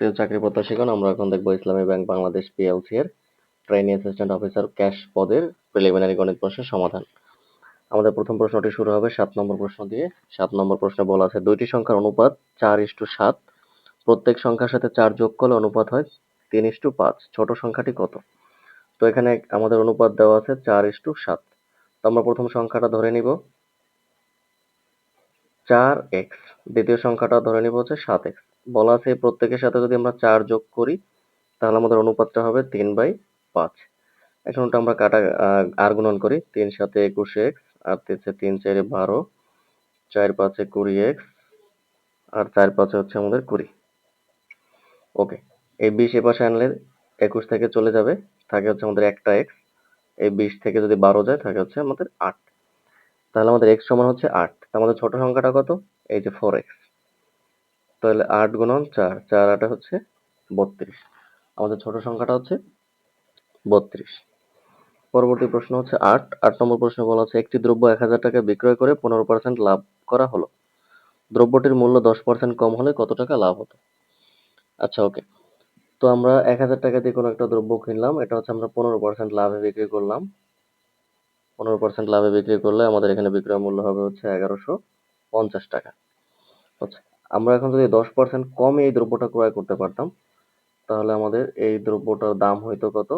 প্রিয় চাকরি প্রত্যাশীগণ, আমরা এখন দেখব ইসলামী ব্যাংক বাংলাদেশ পিএলসি এর ট্রেনি অ্যাসিস্ট্যান্ট অফিসার ক্যাশ পদের প্রিলিমিনারি গণিত প্রশ্নের সমাধান। আমাদের প্রথম প্রশ্নটি শুরু হবে সাত নম্বর প্রশ্ন দিয়ে। সাত নম্বর প্রশ্নে বলা আছে, দুইটি সংখ্যার অনুপাত চার ইস্টু সাত। প্রত্যেক সংখ্যার সাথে চার যোগ করলে অনুপাত হয় তিন ইস্টু পাঁচ। ছোট সংখ্যাটি কত? তো এখানে আমাদের অনুপাত দেওয়া আছে চার ইস্টু সাত। তো আমরা প্রথম সংখ্যাটা ধরে নিব। চার এক্স। দ্বিতীয় সংখ্যাটা ধরে নিব হচ্ছে সাত এক্স। বলা আছে, প্রত্যেকের সাথে যদি আমরা চার যোগ করি, তাহলে আমাদের অনুপাতটা হবে তিন বাই পাঁচ। এখন ওটা আমরা কাটা আর গুণন করি। তিন সাথে একুশ এক্স, আর তিনশে তিন চারে বারো। চার পাঁচে কুড়ি এক্স, আর চার পাঁচে হচ্ছে আমাদের কুড়ি। ওকে, এই বিশ এপাশে আনলে একুশ থেকে চলে যাবে। থাকে হচ্ছে আমাদের একটা এক্স। এই বিশ থেকে যদি বারো যায়, থাকে হচ্ছে আমাদের আট। তাহলে আমাদের এক্স সমান হচ্ছে আট। আমাদের ছোট সংখ্যাটা কত? এই যে ফোর এক্স। তাহলে আট গুণন চার চার আটে হচ্ছে বত্রিশ। আমাদের ছোট সংখ্যাটা হচ্ছে বত্রিশ। পরবর্তী প্রশ্ন হচ্ছে আট। আট নম্বর প্রশ্ন বলা হচ্ছে, একটি দ্রব্য এক হাজার টাকা বিক্রয় করে পনেরো পার্সেন্ট লাভ করা হলো। দ্রব্যটির মূল্য দশ পার্সেন্ট কম হলে কত টাকা লাভ হতো? আচ্ছা ওকে তো আমরা এক হাজার টাকা দিয়ে কোনো একটা দ্রব্য কিনলাম, এটা হচ্ছে আমরা পনেরো পার্সেন্ট লাভে বিক্রি করলাম। পনেরো পার্সেন্ট লাভে বিক্রি করলে আমাদের এখানে বিক্রয় মূল্য হবে হচ্ছে এগারোশো পঞ্চাশ টাকা। আচ্ছা আমরা এখন যদি দশ পার্সেন্ট কমে এই দ্রব্যটা ক্রয় করতে পারতাম, তাহলে আমাদের এই দ্রব্যটার দাম হইতো কত?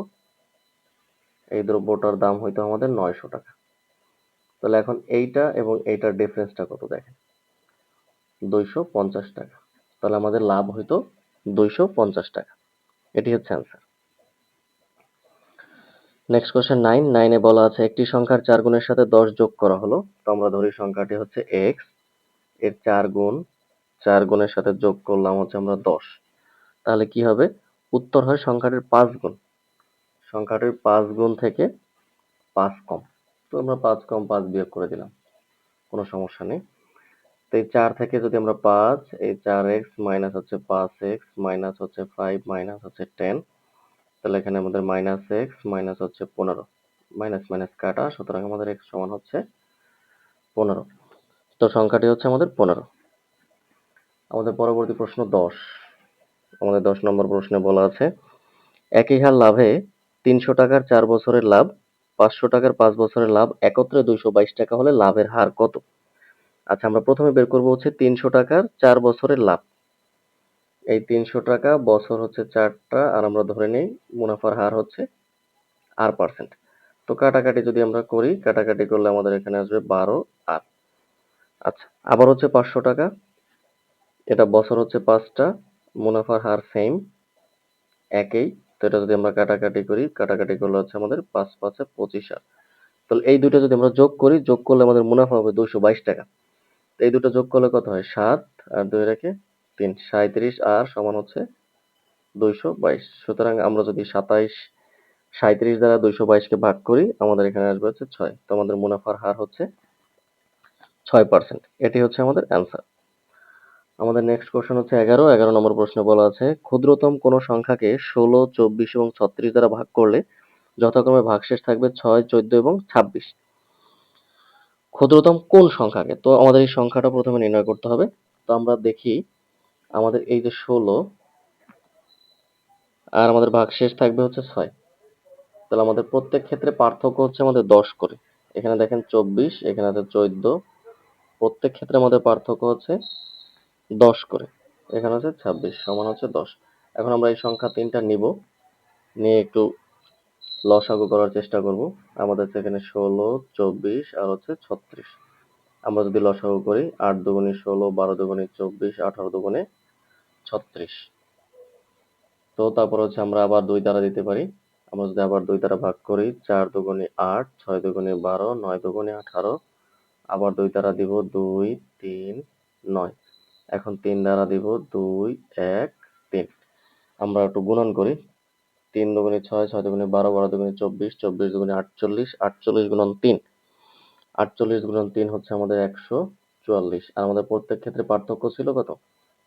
এই দ্রব্যটার দাম হইতো আমাদের নয়শো টাকা। তাহলে এখন এইটা এবং এইটার ডিফারেন্সটা কত দেখেন? দুইশো পঞ্চাশ টাকা। তাহলে আমাদের লাভ হইতো দুইশো পঞ্চাশ টাকা। এটি হচ্ছে অ্যান্সার নেক্সট কোশ্চেন নাইন নাইনে বলা আছে, একটি সংখ্যার চার গুণের সাথে দশ যোগ করা হলো। তো আমরা ধরি সংখ্যাটি হচ্ছে এক্সের চার গুণ চার গুণের সাথে যোগ করলাম হচ্ছে আমরা দশ। তাহলে কি হবে? উত্তর হয় সংখ্যাটির পাঁচ গুণ। সংখ্যাটির পাঁচ গুণ থেকে পাঁচ কম। তো আমরা পাঁচ কম পাঁচ বিয়োগ করে দিলাম। কোনো সমস্যা নেই। তো এই চার থেকে যদি আমরা পাঁচ, এই চার এক্স মাইনাস হচ্ছে পাঁচ এক্স মাইনাস হচ্ছে ফাইভ মাইনাস হচ্ছে টেন, তাহলে এখানে আমাদের মাইনাস এক্স মাইনাস হচ্ছে পনেরো। মাইনাস মাইনাস কাটা, সুতরাং আমাদের এক্স সমান হচ্ছে পনেরো। তো সংখ্যাটি হচ্ছে আমাদের পনেরো। আমাদের পরবর্তী প্রশ্ন দশ। আমাদের দশ নম্বর প্রশ্নে বলা আছে, একই হার লাভে তিনশো টাকার চার বছরের লাভ, পাঁচশো টাকার পাঁচ বছরের লাভ, একত্রে দুইশো বাইশ টাকা হলে লাভের হার কত? আচ্ছা আমরা প্রথমে বের করব হচ্ছে তিনশো টাকার চার বছরের লাভ। এই তিনশো টাকা বছর হচ্ছে চারটা, আর আমরা ধরে নিই, মুনাফার হার হচ্ছে আর পার্সেন্ট। তো কাটাকাটি যদি আমরা করি, কাটাকাটি করলে আমাদের এখানে আসবে বারো আর। আচ্ছা আবার হচ্ছে পাঁচশো টাকা। এটা বছর হচ্ছে পাঁচটা, মুনাফার হার সেম একই। তো এটা যদি আমরা কাটাকাটি করি, কাটাকাটি করলে হচ্ছে আমাদের পাঁচ, পাঁচে, পঁচিশ আর তাহলে এই দুটো যদি আমরা যোগ করি, যোগ করলে আমাদের মুনাফা হবে দুশো বাইশ টাকা। এই দুটো যোগ করলে কত হয়? সাত আর দুই রেখে তিন সাঁত্রিশ আর সমান হচ্ছে দুইশো বাইশ। সুতরাং আমরা যদি সাতাইশ সাঁত্রিশ দ্বারা দুইশো বাইশকে ভাগ করি, আমাদের এখানে আসবে হচ্ছে ছয়। তো আমাদের মুনাফার হার হচ্ছে ছয় পার্সেন্ট এটি হচ্ছে আমাদের অ্যান্সার আমাদের নেক্সট কোশ্চেন হচ্ছে এগারো। এগারো নম্বর প্রশ্নে বলা আছে, ক্ষুদ্রতম কোনো সংখ্যাকে ষোলো, চব্বিশ এবং ছত্রিশ দ্বারা ভাগ করলে যথাক্রমে ভাগশেষ থাকবে ছয়, চোদ্দ এবং ছাব্বিশ। ক্ষুদ্রতম কোন সংখ্যাকে? তো আমাদের এই সংখ্যাটা প্রথমে নির্ণয় করতে হবে। তো আমরা দেখি, আমাদের এই যে ষোলো, আর আমাদের ভাগশেষ থাকবে হচ্ছে ছয়। তাহলে আমাদের প্রত্যেক ক্ষেত্রে পার্থক্য হচ্ছে আমাদের দশ করে। এখানে দেখেন চব্বিশ, এখানে আছে চোদ্দ। প্রত্যেক ক্ষেত্রে আমাদের পার্থক্য হচ্ছে দশ করে। এখানে হচ্ছে ছাব্বিশ, সমান হচ্ছে দশ। এখন আমরা এই সংখ্যা তিনটা নিব। নিয়ে একটু লসাগু করার চেষ্টা করব। আমাদের সেখানে ষোলো, চব্বিশ আর হচ্ছে ছত্রিশ। আমরা যদি লসাগু করি আট দুগুণে ষোলো, বারো দুগুণে চব্বিশ, আঠারো দুগুণে ছত্রিশ। তো তারপর হচ্ছে আমরা আবার দুই দ্বারা দিতে পারি। আমরা যদি আবার দুই দ্বারা ভাগ করি, চার দুগুণে আট, ছয় দুগুণে বারো, নয় দুগুণে আঠারো, আবার দুই দ্বারা দিব দুই, তিন, নয়। এখন তিন দ্বারা দিব, দুই, এক, তিন। আমরা একটু গুণন করি। তিন দুগুণে ছয় ছয় দুগুণে বারো বারো দুগুণে চব্বিশ চব্বিশ দুগুণে আটচল্লিশ আটচল্লিশ গুণন তিন। আটচল্লিশ গুণন তিন হচ্ছে আমাদের একশো চুয়াল্লিশ। আর আমাদের প্রত্যেক ক্ষেত্রে পার্থক্য ছিল কত?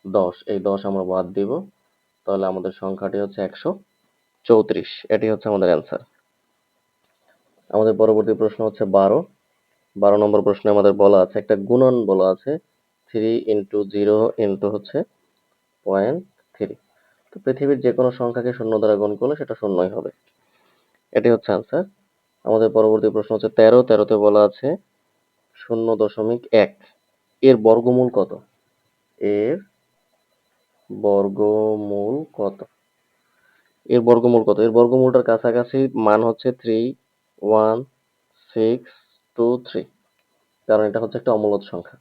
দশ। এই দশ আমরা বাদ দিব। তাহলে আমাদের সংখ্যাটি হচ্ছে একশো চৌত্রিশ। এটি হচ্ছে আমাদের অ্যান্সার আমাদের পরবর্তী প্রশ্ন হচ্ছে বারো। বারো নম্বর প্রশ্নে আমাদের বলা আছে, একটা গুণন বলা আছে থ্রি ইন্টু জিরো ইন্টু হচ্ছে পয়েন্ট থ্রি তো পৃথিবীর যে কোনো সংখ্যাকে শূন্য দ্বারা গুণ করলে সেটা শূন্যই হবে। এটি হচ্ছে আনসার আমাদের পরবর্তী প্রশ্ন হচ্ছে, তেরো, তেরোতে বলা আছে শূন্য দশমিক এক। এর বর্গমূল কত? এর বর্গমূল কত? এর বর্গমূল কত? এর বর্গমূলটার কাছাকাছি মান হচ্ছে three one six two three কারণ এটা হচ্ছে একটা অমূলদ সংখ্যা।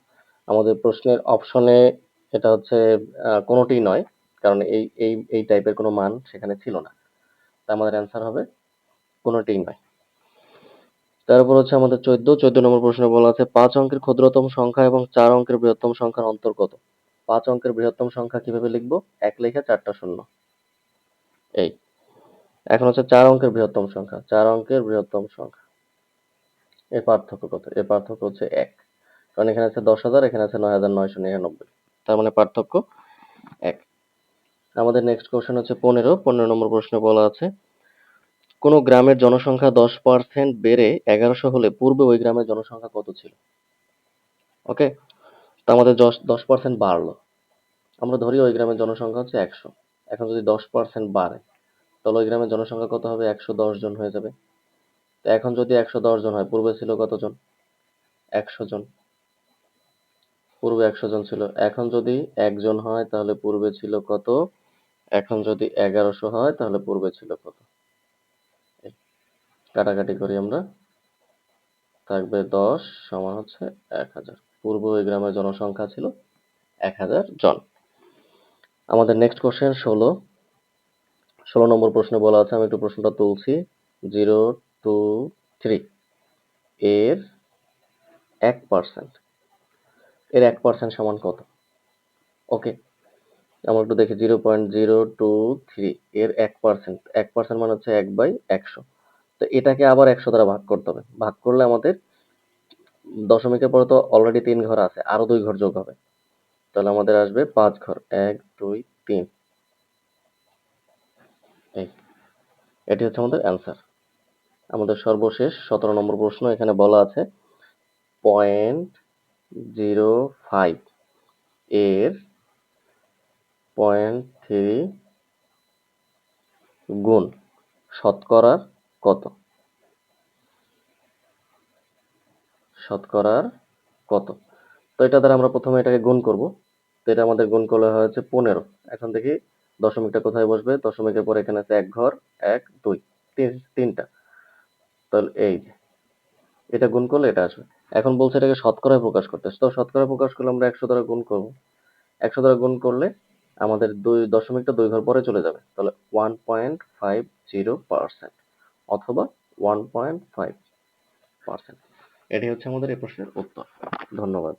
আমাদের প্রশ্নের অপশনে এটা হচ্ছে আহ, কোনোটিই নয় কারণ এই এই এই টাইপের কোনো মান সেখানে ছিল না। আমাদের অ্যান্সার হবে কোনোটিই নয়। তারপর হচ্ছে আমাদের চোদ্দ চোদ্দ নম্বর প্রশ্নে বলা আছে পাঁচ অঙ্কের ক্ষুদ্রতম সংখ্যা এবং চার অঙ্কের বৃহত্তম সংখ্যার অন্তর্গত পাঁচ অঙ্কের বৃহত্তম সংখ্যা কীভাবে লিখব? এক লেখা চারটা শূন্য। এই। এখন হচ্ছে চার অঙ্কের বৃহত্তম সংখ্যা চার অঙ্কের বৃহত্তম সংখ্যা। এর পার্থক্য কত? এর পার্থক্য হচ্ছে এক। কারণ এখানে আছে দশ হাজার, এখানে আছে নয় হাজার নয়শো নিরানব্বই। তার মানে পার্থক্য এক। আমাদের নেক্সট কোশ্চেন হচ্ছে পনেরো। পনেরো নম্বর প্রশ্নে বলা আছে, কোন গ্রামের জনসংখ্যা দশ পার্সেন্ট বেড়ে এগারোশো হলে পূর্বে ওই গ্রামের জনসংখ্যা কত ছিল? ওকে তো আমাদের দশ দশ পার্সেন্ট বাড়লো। আমরা ধরি ওই গ্রামের জনসংখ্যা হচ্ছে একশো। এখন যদি দশ পার্সেন্ট বাড়ে, তাহলে ওই গ্রামের জনসংখ্যা কত হবে? একশো দশ জন হয়ে যাবে। তো এখন যদি একশো দশ জন হয়, পূর্বে ছিল কতজন? একশো জন। পূর্বে একশো জন ছিল। এখন যদি একজন হয়, তাহলে পূর্বে ছিল কত? এখন যদি এগারোশো হয়, তাহলে পূর্বে ছিল কত? কাটাকাটি করি আমরা। থাকবে দশ সমান হচ্ছে এক হাজার। পূর্ব ওই গ্রামের জনসংখ্যা ছিল এক হাজার জন। আমাদের নেক্সট কোশ্চেন ষোলো। ষোলো নম্বর প্রশ্নে বলা আছে, আমি একটু প্রশ্নটা তুলছি। জিরো টু থ্রি এর এক পার্সেন্ট এর এক পার্সেন্ট সমান কত? ওকে আমরা একটু দেখি zero point zero two three এর এক পার্সেন্ট এক পার্সেন্ট মানে হচ্ছে এক বাই একশো। তো এটাকে আবার একশো দ্বারা ভাগ করতে হবে। ভাগ করলে আমাদের দশমিকের পরে তো অলরেডি তিন ঘর আছে আরও দুই ঘর যোগ হবে। তাহলে আমাদের আসবে পাঁচ ঘর, এক, দুই, তিন। এই, এটি হচ্ছে আমাদের অ্যান্সার আমাদের সর্বশেষ সতেরো নম্বর প্রশ্ন এখানে বলা আছে পয়েন্ট জিরো ফাইভ এর পয়েন্ট থ্রি গুণ শতকরার কত? শতকরার কত? তো এটা দ্বারা আমরা প্রথমে এটাকে গুণ করব। তো এটা আমাদের গুণ করলে হয়েছে পনেরো। এখন দেখি দশমিকটা কোথায় বসবে? দশমিকের পর এখানে আছে এক ঘর, এক, দুই, তিন, তিনটা। তাহলে এই এটা গুণ করলে এটা আসবে। এখন বলছে এটাকে শতকরায় প্রকাশ করতে। তো শতকরায় প্রকাশ করলে আমরা একশো দ্বারা গুণ করব। একশো দ্বারা গুণ করলে আমাদের দুই দশমিকটা দুই ঘর পরে চলে যাবে। তাহলে one point five zero percent অথবা ওয়ান পয়েন্ট ফাইভ পার্সেন্ট এটাই হচ্ছে আমাদের এই প্রশ্নের উত্তর। ধন্যবাদ।